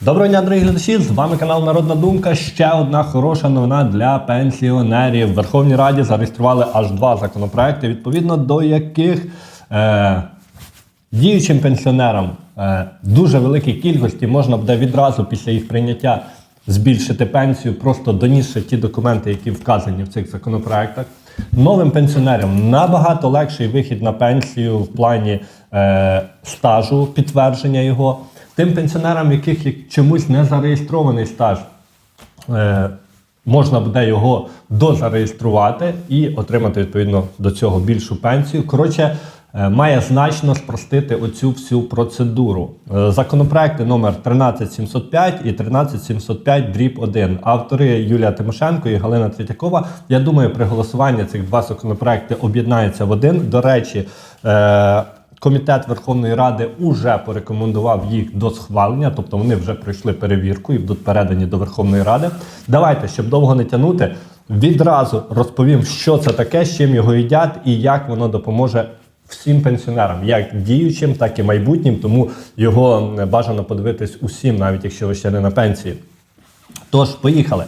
Доброго дня, дорогі глядачі! З вами канал Народна Думка. Ще одна хороша новина для пенсіонерів. В Верховній Раді зареєстрували аж два законопроекти, відповідно до яких е, діючим пенсіонерам е, дуже великій кількості можна буде відразу після їх прийняття збільшити пенсію, просто донісши ті документи, які вказані в цих законопроектах. Новим пенсіонерам набагато легший вихід на пенсію в плані е, стажу, підтвердження його. Тим пенсіонерам, яких чомусь не зареєстрований стаж, е, можна буде його дозареєструвати і отримати відповідно до цього більшу пенсію. Коротше, е, має значно спростити оцю всю процедуру. Е, Законопроекти номер 13705 і 13705 дріб 1. Автори Юлія Тимошенко і Галина Третьякова. Я думаю, при голосуванні цих два законопроекти об'єднаються в один. До речі, Комітет Верховної Ради уже порекомендував їх до схвалення, тобто вони вже пройшли перевірку і будуть передані до Верховної Ради. Давайте, щоб довго не тягнути, відразу розповім, що це таке, з чим його їдять і як воно допоможе всім пенсіонерам, як діючим, так і майбутнім. Тому його е, бажано подивитись усім, навіть якщо ви ще не на пенсії. Тож, поїхали.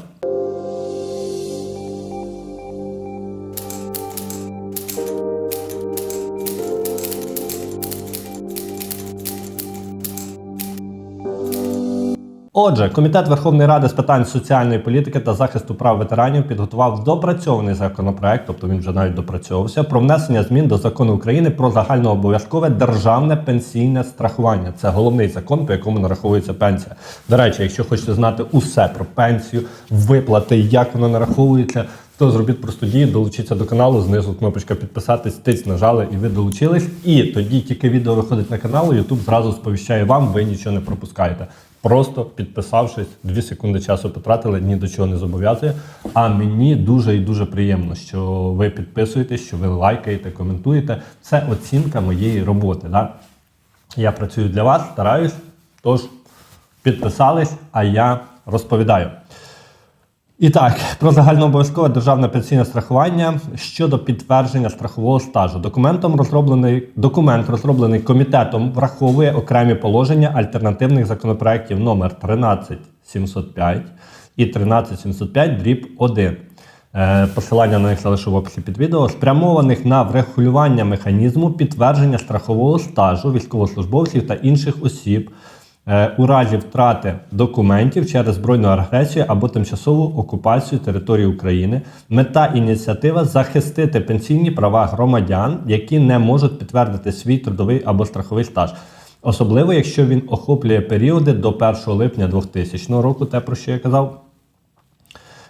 Отже, комітет Верховної Ради з питань соціальної політики та захисту прав ветеранів підготував допрацьований законопроект, тобто він вже навіть допрацьовувався, про внесення змін до закону України про загальнообов'язкове державне пенсійне страхування. Це головний закон, по якому нараховується пенсія. До речі, якщо хочете знати усе про пенсію, виплати, як воно нараховується, то зробіть просто дію, долучіться до каналу. Знизу кнопочка підписатись, тиць нажали, і ви долучились. І тоді тільки відео виходить на канал, YouTube зразу сповіщає вам, ви нічого не пропускаєте. Просто підписавшись, 2 секунди часу потратили, ні до чого не зобов'язує. А мені дуже і дуже приємно, що ви підписуєтесь, що ви лайкаєте, коментуєте. Це оцінка моєї роботи. Да? Я працюю для вас, стараюсь. Тож підписались, а я розповідаю. І так, про загальнообов'язкове державне пенсійне страхування щодо підтвердження страхового стажу. Документом розроблений документ, розроблений комітетом, враховує окремі положення альтернативних законопроєктів номер 13705 і 13705 дріб 1. Е, Посилання на них залишу в описі під відео, спрямованих на врегулювання механізму підтвердження страхового стажу військовослужбовців та інших осіб у разі втрати документів через збройну агресію або тимчасову окупацію території України. Мета ініціатива захистити пенсійні права громадян, які не можуть підтвердити свій трудовий або страховий стаж. Особливо, якщо він охоплює періоди до 1 липня 2000 року, те про що я казав.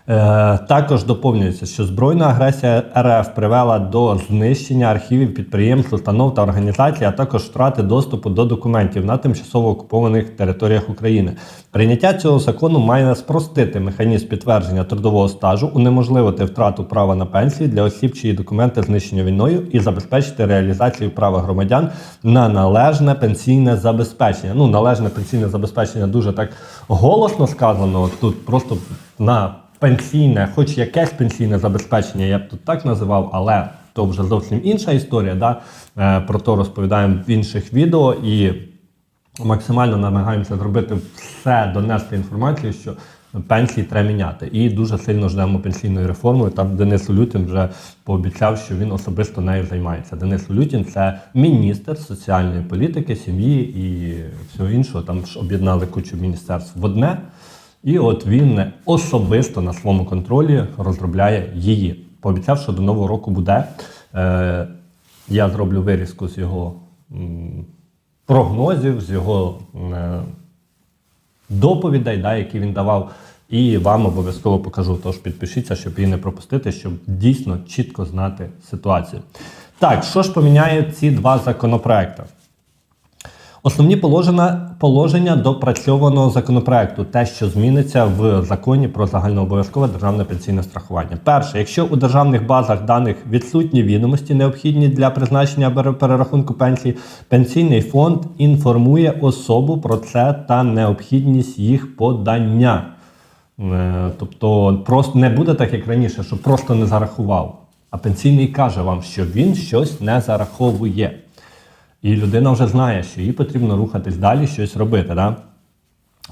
Е, також доповнюється, що збройна агресія РФ привела до знищення архівів підприємств, установ та організацій, а також втрати доступу до документів на тимчасово окупованих територіях України. Прийняття цього закону має спростити механізм підтвердження трудового стажу, унеможливити втрату права на пенсії для осіб, чиї документи знищені війною, і забезпечити реалізацію права громадян на належне пенсійне забезпечення. Ну, належне пенсійне забезпечення дуже так голосно сказано. Тут просто на пенсійне, хоч якесь пенсійне забезпечення, я б тут так називав, але то вже зовсім інша історія. Да? Е, Про то розповідаємо в інших відео і максимально намагаємося зробити все, донести інформацію, що пенсії треба міняти. І дуже сильно ждемо пенсійної реформи. Там Денис Улютін вже пообіцяв, що він особисто нею займається. Денис Улютін це міністр соціальної політики, сім'ї і всього іншого. Там ж об'єднали кучу міністерств в одне. І от він особисто на своєму контролі розробляє її. Пообіцяв, що до нового року буде. Е, я зроблю вирізку з його прогнозів, з його е, доповідей, да, які він давав, і вам обов'язково покажу. Тож підпишіться, щоб її не пропустити, щоб дійсно чітко знати ситуацію. Так, що ж поміняє ці два законопроекти? Основні положення, положення допрацьованого законопроекту, те, що зміниться в законі про загальнообов'язкове державне пенсійне страхування. Перше, якщо у державних базах даних відсутні відомості, необхідні для призначення перерахунку пенсії, пенсійний фонд інформує особу про це та необхідність їх подання. Е, Тобто, просто не буде так, як раніше, що просто не зарахував. А пенсійний каже вам, що він щось не зараховує. І людина вже знає, що їй потрібно рухатись далі, щось робити. Да?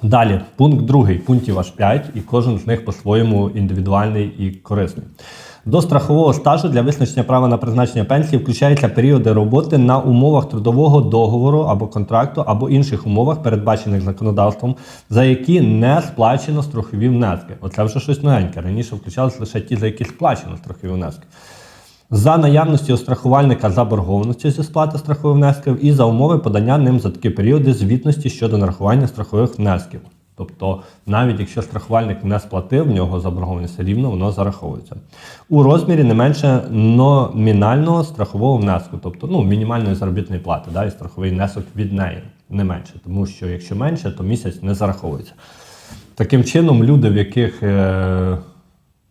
Далі, пункт другий, пунктів аж 5, і кожен з них по-своєму індивідуальний і корисний. До страхового стажу для визначення права на призначення пенсії включаються періоди роботи на умовах трудового договору або контракту, або інших умовах, передбачених законодавством, за які не сплачено страхові внески. Оце вже щось новеньке. Раніше включалися лише ті, за які сплачено страхові внески. За наявності у страхувальника заборгованості зі сплати страхових внесків і за умови подання ним за такі періоди звітності щодо нарахування страхових внесків. Тобто, навіть якщо страхувальник не сплатив, в нього заборгованість рівно воно зараховується. У розмірі не менше номінального страхового внеску, тобто ну, мінімальної заробітної плати, да, і страховий внесок від неї не менше. Тому що якщо менше, то місяць не зараховується. Таким чином, люди, в яких е,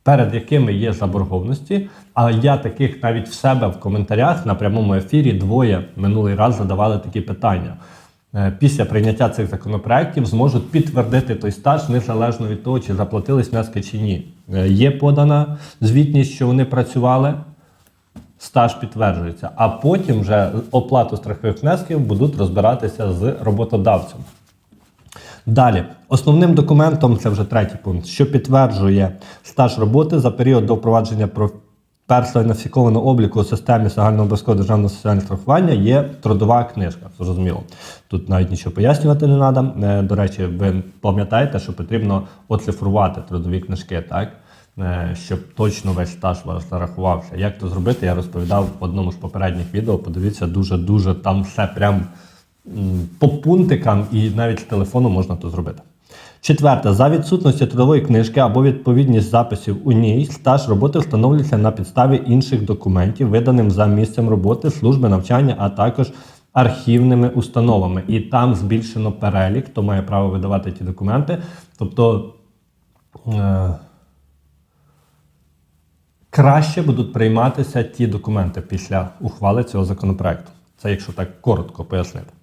перед якими є заборгованості. А я таких навіть в себе в коментарях на прямому ефірі двоє минулий раз задавали такі питання. Е, Після прийняття цих законопроєктів зможуть підтвердити той стаж незалежно від того, чи заплатили внески чи ні. Е, Є подана звітність, що вони працювали, стаж підтверджується, а потім вже оплату страхових внесків будуть розбиратися з роботодавцем. Далі, основним документом, це вже третій пункт, що підтверджує стаж роботи за період до впровадження про персоніфікованого обліку у системі загального державного соціального страхування, є трудова книжка. Зрозуміло. Тут навіть нічого пояснювати не треба. До речі, ви пам'ятаєте, що потрібно оцифрувати трудові книжки, так? Е, Щоб точно весь стаж вас зарахувався. Як то зробити, я розповідав в одному з попередніх відео. Подивіться, дуже-дуже там все прям по пунктикам, і навіть з телефону можна то зробити. Четверте, за відсутності трудової книжки або відповідність записів у ній, стаж роботи встановлюється на підставі інших документів, виданим за місцем роботи, служби навчання, а також архівними установами. І там збільшено перелік, хто має право видавати ті документи. Тобто е- краще будуть прийматися ті документи після ухвали цього законопроекту. Це якщо так коротко пояснити.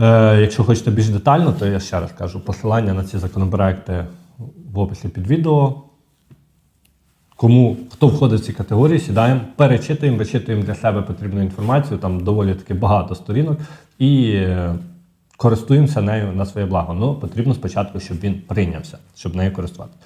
Е, якщо хочете більш детально, то я ще раз кажу посилання на ці законопроекти в описі під відео. Кому хто входить в ці категорії, сідаємо, перечитуємо, вичитуємо для себе потрібну інформацію, там доволі таки багато сторінок, і е, користуємося нею на своє благо. Ну, потрібно спочатку, щоб він прийнявся, щоб нею користуватися.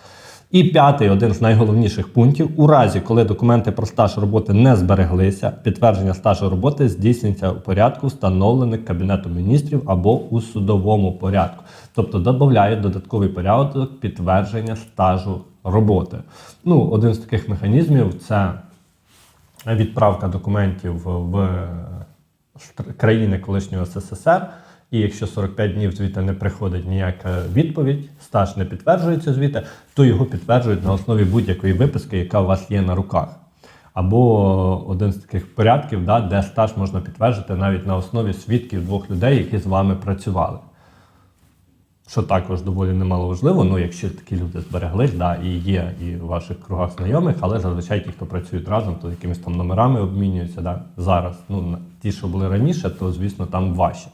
І п'ятий, один з найголовніших пунктів: у разі, коли документи про стаж роботи не збереглися, підтвердження стажу роботи здійснюється у порядку, встановлених Кабінетом міністрів або у судовому порядку. Тобто додають додатковий порядок підтвердження стажу роботи. Ну, один з таких механізмів це відправка документів в країни колишнього СССР. І якщо 45 днів звіта не приходить ніяка відповідь, стаж не підтверджується звіта, то його підтверджують на основі будь-якої виписки, яка у вас є на руках. Або один з таких порядків, да, де стаж можна підтвердити навіть на основі свідків двох людей, які з вами працювали. Що також доволі немало важливо, ну якщо такі люди збереглись, да, і є і в ваших кругах знайомих, але зазвичай ті, хто працюють разом, то якимись там номерами обмінюються да, зараз. Ну, ті, що були раніше, то звісно там важче.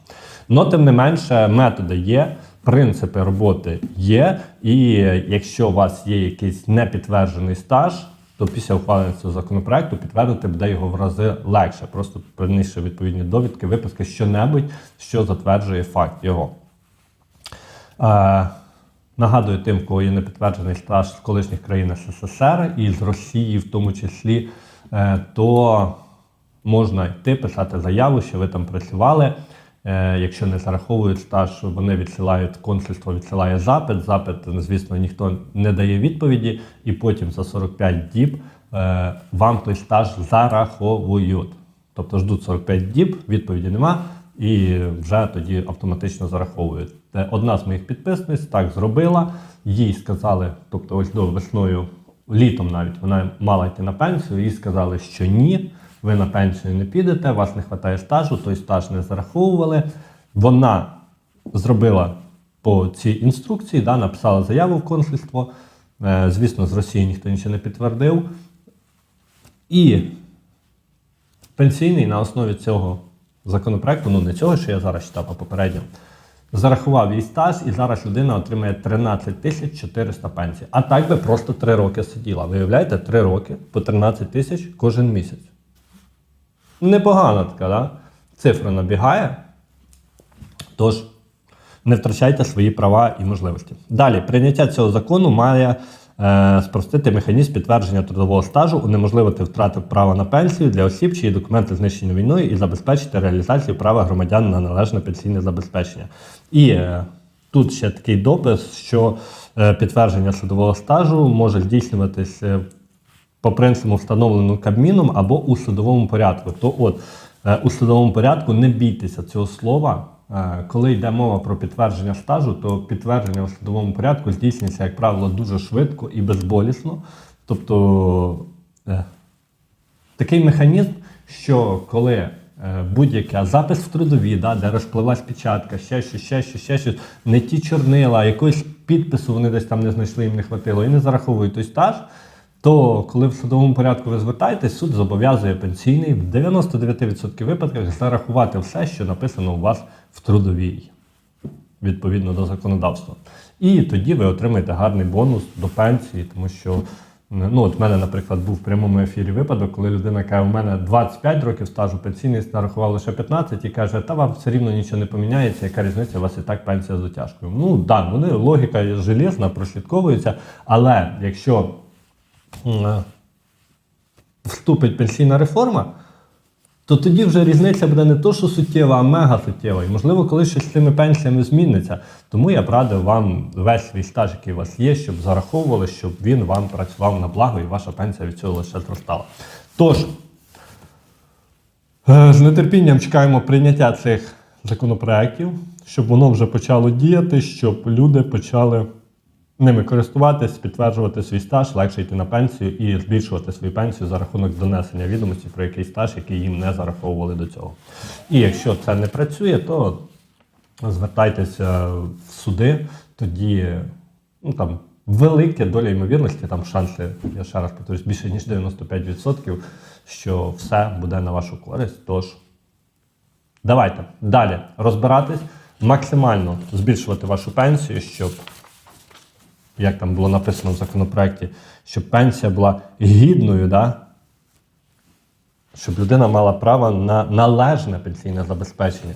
Но тим не менше, методи є, принципи роботи є, і якщо у вас є якийсь непідтверджений стаж, то після ухвалення цього законопроекту підтвердити буде його в рази легше, просто принісши відповідні довідки, виписки, що-небудь, що затверджує факт його. Нагадую тим, в кого є непідтверджений стаж з колишніх країн СССР і з Росії, в тому числі, е, то можна йти писати заяву, що ви там працювали. Е, Якщо не зараховують стаж, вони відсилають, консульство відсилає запит. Запит, звісно, ніхто не дає відповіді, і потім за 45 діб е, вам той стаж зараховують. Тобто ждуть 45 діб, відповіді нема, і вже тоді автоматично зараховують. Одна з моїх підписниць так зробила. Їй сказали, тобто ось до весною, літом навіть вона мала йти на пенсію, їй сказали, що ні, ви на пенсію не підете, вас не вистачає стажу, той стаж не зараховували. Вона зробила по цій інструкції, да, написала заяву в консульство. Е, Звісно, з Росії ніхто нічого не підтвердив. І пенсійний на основі цього законопроекту, ну не цього, що я зараз читав, а попередньо, зарахував їй стаж, і зараз людина отримає 13 тисяч 400 пенсій. А так би просто 3 роки сиділа. Виявляєте, 3 роки по 13 тисяч кожен місяць. Непогана така, да? цифра набігає. Тож, не втрачайте свої права і можливості. Далі, прийняття цього закону має спростити механізм підтвердження трудового стажу, унеможливити втрату права на пенсію для осіб, чиї документи знищені війною, і забезпечити реалізацію права громадян на належне пенсійне забезпечення. І е, тут ще такий допис, що е, підтвердження судового стажу може здійснюватись е, по принципу, встановленому Кабміном або у судовому порядку. То от е, у судовому порядку не бійтеся цього слова. Е, Коли йде мова про підтвердження стажу, то підтвердження у судовому порядку здійснюється, як правило, дуже швидко і безболісно. Тобто е, такий механізм, що коли е, будь-яка запис в трудові, да, де розпливась печатка, ще щось, ще щось, ще щось, не ті чорнила, якогось підпису вони десь там не знайшли, їм не хватило, і не зараховують той стаж, то коли в судовому порядку ви звертаєтесь, суд зобов'язує пенсійний в 99% випадках зарахувати все, що написано у вас в трудовій, відповідно до законодавства. І тоді ви отримаєте гарний бонус до пенсії, тому що. Ну, от в мене, наприклад, був в прямому ефірі випадок, коли людина каже, у мене 25 років стажу, пенсійний нарахував лише 15 і каже, та вам все рівно нічого не поміняється, яка різниця, у вас і так пенсія з дотяжкою. Ну, так, да, вони логіка є железна, прослідковується, але якщо вступить пенсійна реформа, то тоді вже різниця буде не то, що суттєва, а мега суттєва. І можливо, колись щось з цими пенсіями зміниться. Тому я б радив вам весь свій стаж, який у вас є, щоб зараховували, щоб він вам працював на благо і ваша пенсія від цього лише зростала. Тож, е, з нетерпінням чекаємо прийняття цих законопроєктів, щоб воно вже почало діяти, щоб люди почали ними користуватись, підтверджувати свій стаж, легше йти на пенсію і збільшувати свою пенсію за рахунок донесення відомості про якийсь стаж, який їм не зараховували до цього. І якщо це не працює, то звертайтеся в суди, тоді ну, там, велика доля ймовірності, там шанси, я ще раз повторюсь, більше ніж 95%, що все буде на вашу користь. Тож давайте далі розбиратись, максимально збільшувати вашу пенсію, щоб як там було написано в законопроекті, щоб пенсія була гідною, да? щоб людина мала право на належне пенсійне забезпечення.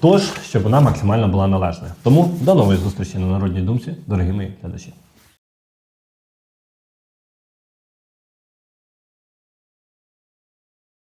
Тож, щоб вона максимально була належною. Тому до нової зустрічі на народній думці, дорогі мої глядачі.